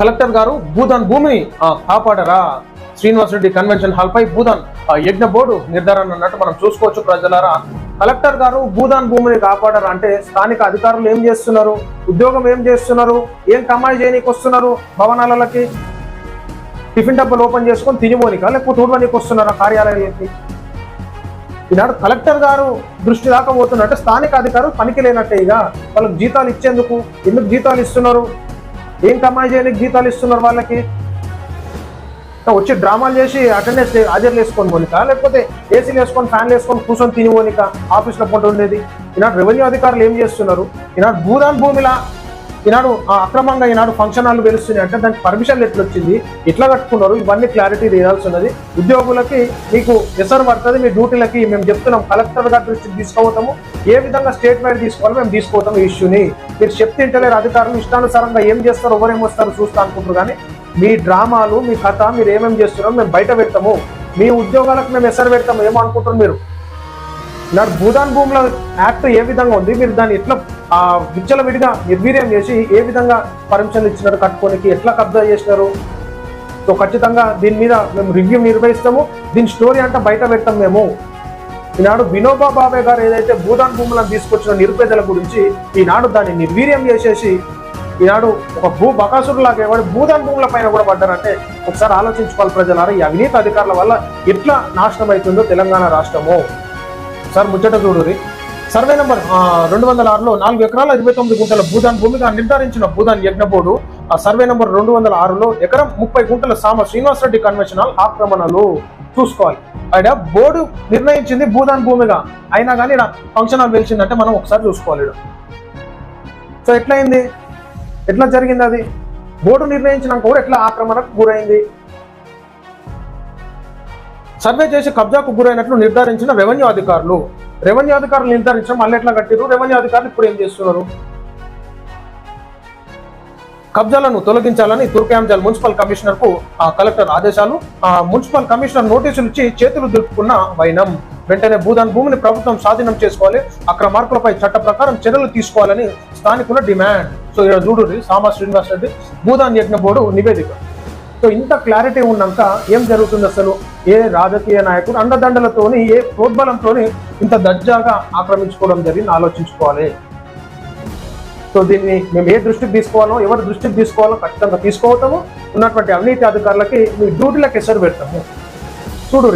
Collector గారు భూదాన్ భూమిని కాపాడరా. శ్రీనివాస్ రెడ్డి కన్వెన్షన్ హాల్ పై భూదాన్ ఆ, యజ్ఞ బోర్డు నిర్ధారణ అన్నట్టు మనం చూసుకోవచ్చు ప్రజలారా. కలెక్టర్ గారు భూదాన్ భూమిని కాపాడరా అంటే స్థానిక అధికారులు ఏం చేస్తున్నారు? ఉద్యోగం ఏం చేస్తున్నారు? ఏం కమాయి చేయనీకి వస్తున్నారు భవనాలకి? టిఫిన్ డబ్బాలు ఓపెన్ చేసుకొని తినిపోనిక? లేకపోతే ఊడవనికి వస్తున్నారా కార్యాలయాలకి? ఈనాడు కలెక్టర్ గారు దృష్టి దాకా పోతున్నట్టే స్థానిక అధికారులు పనికి లేనట్టే ఇక వాళ్ళకి జీతాలు ఇచ్చేందుకు ఎందుకు జీతాలు ఇస్తున్నారు? ఏం కమాయి జీతాలు ఇస్తున్నారు వాళ్ళకి? వచ్చి డ్రామాలు చేసి అటెండెన్స్ హాజరు వేసుకొని పోనిక? లేకపోతే ఏసీలు వేసుకొని ఫ్యాన్లు వేసుకొని కూర్చొని తిని పోనిక? ఆఫీస్లో పంట ఉండేది? ఈనాడు రెవెన్యూ అధికారులు ఏం చేస్తున్నారు? ఈనాడు భూదాన్ భూమిలా ఈనాడు ఆ అక్రమంగా ఈనాడు ఫంక్షన్ హాల్ వెలుస్తున్నాయి అంటే దానికి పర్మిషన్ ఎట్లా వచ్చింది ఎట్లా కట్టుకున్నారు? ఇవన్నీ క్లారిటీ తీయాల్సి ఉన్నది. ఉద్యోగులకి మీకు ఎసరు పడుతుంది మీ డ్యూటీలకి మేము చెప్తున్నాం కలెక్టర్ గారి దృష్టికి తీసుకుపోతాము. ఏ విధంగా స్టేట్మెంట్ తీసుకోవాలో మేము తీసుకుపోతాం ఈ ఇష్యూని మీరు చెప్తే ఇంటలేరు అధికారులు ఇష్టానుసారంగా ఏం చేస్తారు ఎవరేం వస్తారు చూస్తా అనుకుంటారు కానీ మీ డ్రామాలు మీ కథ మీరు ఏమేమి చేస్తున్నారో మేము బయట పెడతాము. మీ ఉద్యోగాలకు మేము ఎసరు పెడతాము ఏమో మీరు? నాడు భూదాన్ భూముల యాక్ట్ ఏ విధంగా ఉంది? మీరు దాన్ని ఎట్లా విచ్చల విడిగా నిర్వీర్యం చేసి ఏ విధంగా పర్మిషన్లు ఇచ్చినారు కట్టుకోనికి? ఎట్లా కబ్జా చేసినారు? సో ఖచ్చితంగా దీని మీద మేము రివ్యూ నిర్వహిస్తాము. దీని స్టోరీ అంతా బయట పెడతాం మేము. ఈనాడు వినోబా బాబే గారు ఏదైతే భూదాన్ భూములను తీసుకొచ్చిన నిరుపేదల గురించి ఈనాడు దాన్ని నిర్వీర్యం చేసేసి ఈనాడు ఒక భూ బకాసురు లాగా ఎవరు భూదాన్ భూముల పైన కూడా పడ్డారంటే ఒకసారి ఆలోచించుకోవాలి ప్రజలారా. ఈ అవినీతి అధికారుల వల్ల ఎట్లా నాశనం అవుతుందో తెలంగాణ రాష్ట్రము. సార్ ముచ్చట చూడురి సర్వే నెంబర్ రెండు వందల ఆరులో నాలుగు ఎకరాల ఇరవై తొమ్మిది గుంటల భూదాన్ భూమిగా నిర్ధారించిన భూదాన్ యజ్ఞ బోర్డు ఆ సర్వే నెంబర్ రెండు వందల ఆరులో ఎకరం ముప్పై గుంటల సామ శ్రీనివాసరెడ్డి కన్వెన్షనల్ హాల్ ఆక్రమణలు చూసుకోవాలి. ఆయన బోర్డు నిర్ణయించింది భూదాన్ భూమిగా. అయినా కానీ ఈడ ఫంక్షన్ హాల్ వెలిచిందంటే మనం ఒకసారి చూసుకోవాలి సో ఎట్లయింది? ఎట్లా జరిగింది అది? బోర్డు నిర్ణయించినాక కూడా ఎట్లా ఆక్రమణకు గురైంది? సర్వే చేసి కబ్జాకు గురైనట్లు నిర్ధారించిన రెవెన్యూ అధికారులు. రెవెన్యూ అధికారులు నిర్ధారించడం మళ్ళీ ఎట్లా కట్టిరు రెవెన్యూ అధికారులు ఇప్పుడు ఏం చేస్తున్నారు? కబ్జాలను తొలగించాలని తుర్కాంజల్ మున్సిపల్ కమిషనర్కు ఆ కలెక్టర్ ఆదేశాలు ఆ మున్సిపల్ కమిషనర్ నోటీసులు ఇచ్చి చేతులు దులుపుకున్న వైనం. వెంటనే భూదాన్ భూమిని ప్రభుత్వం స్వాధీనం చేసుకోవాలి అక్రమార్కులపై చట్ట ప్రకారం చర్యలు తీసుకోవాలని స్థానికుల డిమాండ్. సో ఇక్కడ చూడు సామా శ్రీనివాస్ రెడ్డి భూదాన్ యజ్ఞ బోర్డు నివేదిక. సో ఇంత క్లారిటీ ఉన్నాక ఏం జరుగుతుంది అసలు? ఏ రాజకీయ నాయకుడు అండదండలతోని ఏ ప్రోద్బలంతోని ఇంత దర్జాగా ఆక్రమించుకోవడం జరిగింది? ఆలోచించుకోవాలి. సో దీన్ని మేము ఏ దృష్టికి తీసుకోవాలో ఎవరి దృష్టికి తీసుకోవాలో ఖచ్చితంగా తీసుకోవటము ఉన్నటువంటి అవినీతి అధికారులకి మీ డ్యూటీలకు ఎసరు పెడతాము. చూడు